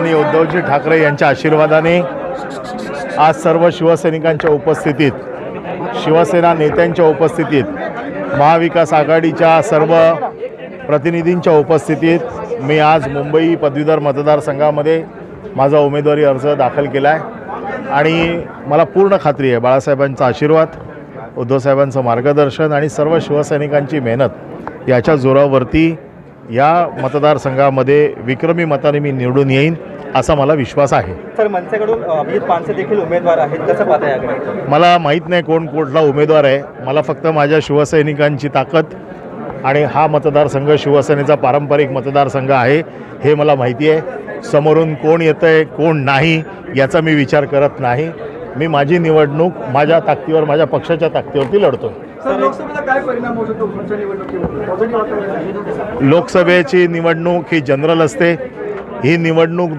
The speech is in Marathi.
आणि उद्धवजी ठाकरे यांच्या आशीर्वादाने आज सर्व शिवसैनिकांच्या उपस्थितीत शिवसेना नेत्यांच्या उपस्थितीत महाविकास आघाडीच्या सर्व प्रतिनिधींच्या उपस्थितीत मी आज मुंबई पदवीधर मतदारसंघामध्ये माझा उमेदवारी अर्ज दाखल केला आहे आणि मला पूर्ण खात्री आहे बाळासाहेबांचा आशीर्वाद उद्धवसाहेबांचं मार्गदर्शन आणि सर्व शिवसैनिकांची मेहनत याच्या जोरावरती या मतदारसंघामध्ये विक्रमी मताने मी निवडून येईन. असा मला विश्वास आहे. सर मनसेकडून अभिजित पानसे देखील उमेदवार आहेत. कसं पाहता याकडे? मला माहीत नाही कोण कुठला उमेदवार आहे. मला फक्त माझ्या शिवसैनिकांची ताकद आणि हा मतदारसंघ शिवसेनेचा पारंपरिक मतदारसंघ आहे हे मला माहिती आहे. समोरून कोण येतं आहे कोण नाही याचा मी विचार करत नाही. मी माझी निवडणूक माझ्या ताकदीवर माझ्या पक्षाच्या ताकदीवरती लढतो. लोकसभेची निवडणूक ही जनरल असते. ही निवडणूक